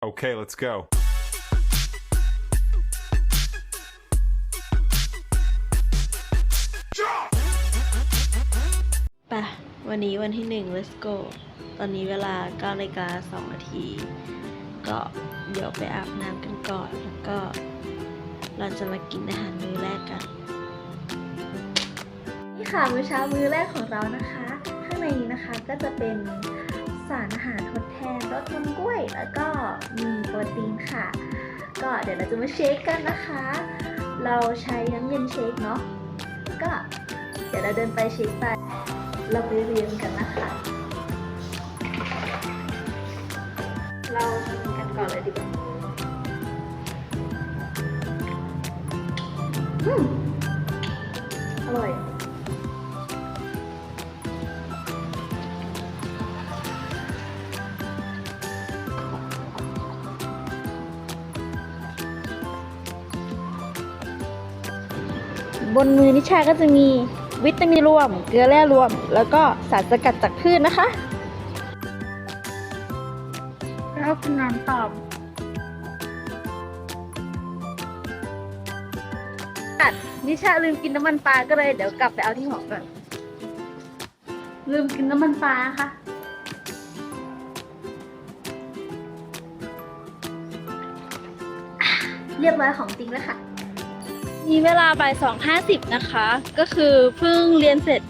Okay, let's go. ไปะวันนี้วันที่หนึ่ง let's go ตอนนี้เวลา9นาฬิกา2นาที ก็เดี๋ยวไปอาบน้ำกันก่อน แล้วก็เราจะมากินอาหารมื้อแรกกัน นี่ค่ะมื้อเช้ามื้อแรกของเรานะคะ ข้างในนี้นะคะก็จะเป็นสารอาหารทดแท นรสนมกล้วย แล้วก็มีโปรตีนค่ะ ก็เดี๋ยวเราจะมาเชคกันนะคะ เราใช้น้ำเย็นเชคเนาะก็เดี๋ยวเราเดินไปเชคไป เราไปเรียนกันนะคะ เราทำกันก่อนเลยดีกว่า บนมือนิชาก็จะมีวิตามินรวม เกลือแร่รวม แล้วก็สารสกัดจากพืชนะคะ แล้วคุณน้ำตอบตัดนิชาลืมกินน้ำมันปลาก็เลยเดี๋ยวกลับไปเอาที่หอก่อนลืมกินน้ำมันปลาค่ะ เรียบร้อยของจริงแล้วค่ะ มีเวลาบ่ายสองห้าสิบนะคะ ก็คือเพิ่งเรียนเสร็จ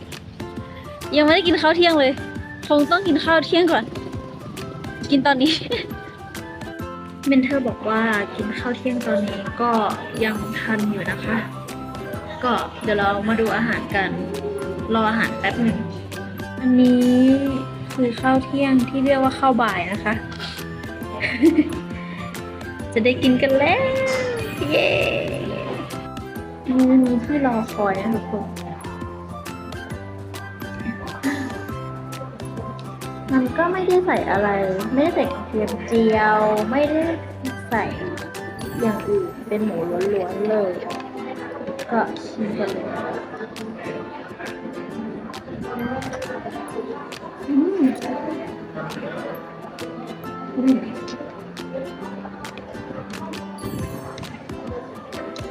ยังไม่ได้กินข้าวเที่ยงเลย คงต้องกินข้าวเที่ยงก่อน กินตอนนี้ เมนเทอร์บอกว่ากินข้าวเที่ยงตอนนี้ก็ยังทันอยู่นะคะ ก็เดี๋ยวเรามาดูอาหารกัน รออาหารแป๊บหนึ่งอันนี้คือข้าวเที่ยงที่เรียกว่าข้าวบ่ายนะคะ จะได้กินกันแล้ว เมนูที่รอคอยนะทุกคนมันก็ไม่ได้ใส่อะไร ไม่ได้ใส่กระเทียมเจียว ไม่ได้ใส่อย่างอื่น เป็นหมูล้วนๆเลย ก็ชิมกันเลยอืม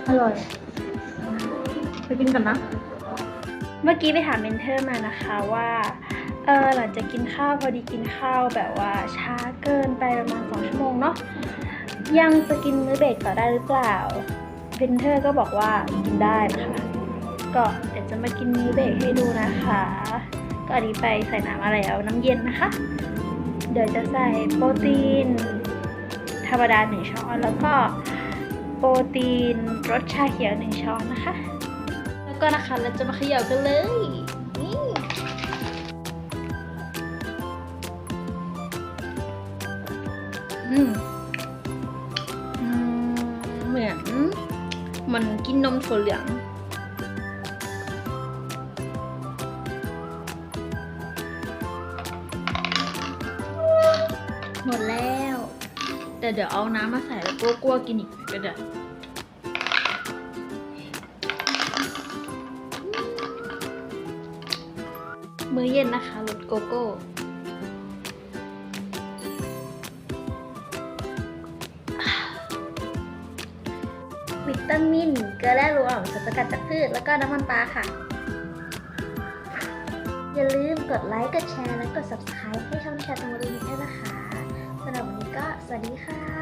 อร่อย ไปกินกันนะ เมื่อกี้ไปถามเมนเทอร์มานะคะว่าเออหลังจากกินข้าวพอดีกินข้าวแบบว่าช้าเกินไปประมาณสองชั่วโมงเนาะยังจะกินมื้อเบรกต่อได้หรือเปล่าเบนเทอร์ก็บอกว่ากินได้นะคะ ก็เดี๋ยวจะมากินมื้อเบรกให้ดูนะคะ ก็อันนี้ไปใส่น้ำอะไรเอาน้ำเย็นนะคะ เดี๋ยวจะใส่โปรตีน ธรรมดาหนึ่งช้อนแล้วก็โปรตีนรสชาเขียวหนึ่งช้อนนะคะ ก็นะคะเราจะมาเขย่ากันเลยนี่อืมเหมือนมันกินนมถั่วเหลืองหมดแล้ว แต่เดี๋ยวเอาน้ำมาใส่แล้วก็กลัวกินอีกก็ได้ มื้อเย็นนะคะรสโกโก้ วิตามิน เกลือแร่รวมสารสกัดจากพืช แล้วก็น้ำมันปลาค่ะ อย่าลืมกดไลค์ กดแชร์ และกด subscribe ให้ช่องแชร์ตรงนี้ด้วยนะคะสำหรับวันนี้ก็สวัสดีค่ะ